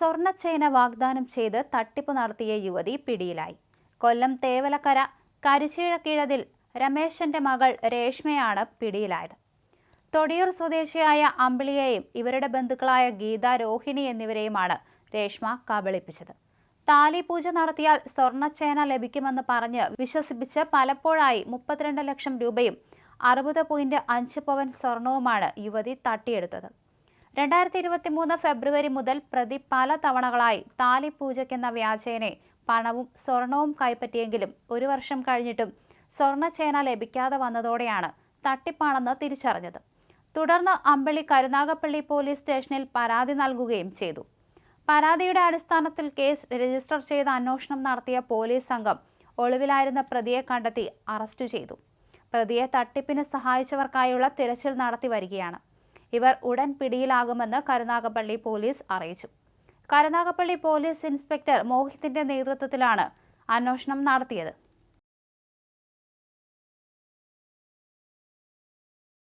സ്വർണച്ചേന വാഗ്ദാനം ചെയ്ത് തട്ടിപ്പ് നടത്തിയ യുവതി പിടിയിലായി. കൊല്ലം തേവലക്കര കരിച്ചീഴക്കീഴതിൽ രമേശന്റെ മകൾ രേഷ്മയാണ് പിടിയിലായത്. തൊടിയൂർ സ്വദേശിയായ അമ്പിളിയെയും ഇവരുടെ ബന്ധുക്കളായ ഗീത രോഹിണി എന്നിവരെയുമാണ് രേഷ്മ കബളിപ്പിച്ചത്. താലിപൂജ നടത്തിയാൽ സ്വർണച്ചേന ലഭിക്കുമെന്ന് പറഞ്ഞ് വിശ്വസിപ്പിച്ച് പലപ്പോഴായി മുപ്പത്തിരണ്ട് ലക്ഷം രൂപയും അറുപത് പോയിന്റ് അഞ്ച് പവൻ സ്വർണവുമാണ് യുവതി തട്ടിയെടുത്തത്. രണ്ടായിരത്തി ഇരുപത്തി മൂന്ന് ഫെബ്രുവരി മുതൽ പ്രതി പല തവണകളായി താലിപൂജയ്ക്കെന്ന വ്യാജേനെ പണവും സ്വർണവും കൈപ്പറ്റിയെങ്കിലും ഒരു വർഷം കഴിഞ്ഞിട്ടും സ്വർണച്ചേന ലഭിക്കാതെ വന്നതോടെയാണ് തട്ടിപ്പാണെന്ന് തിരിച്ചറിഞ്ഞത്. തുടർന്ന് അമ്പളി കരുനാഗപ്പള്ളി പോലീസ് സ്റ്റേഷനിൽ പരാതി നൽകുകയും ചെയ്തു. പരാതിയുടെ അടിസ്ഥാനത്തിൽ കേസ് രജിസ്റ്റർ ചെയ്ത് അന്വേഷണം നടത്തിയ പോലീസ് സംഘം ഒളിവിലായിരുന്ന പ്രതിയെ കണ്ടെത്തി അറസ്റ്റ് ചെയ്തു. പ്രതിയെ തട്ടിപ്പിന് സഹായിച്ചവർക്കായുള്ള തിരച്ചിൽ നടത്തി വരികയാണ്. ഇവർ ഉടൻ പിടിയിലാകുമെന്ന് കരുനാഗപ്പള്ളി പോലീസ് അറിയിച്ചു. കരുനാഗപ്പള്ളി പോലീസ് ഇൻസ്പെക്ടർ മോഹിത്തിന്റെ നേതൃത്വത്തിലാണ് അന്വേഷണം നടത്തിയത്.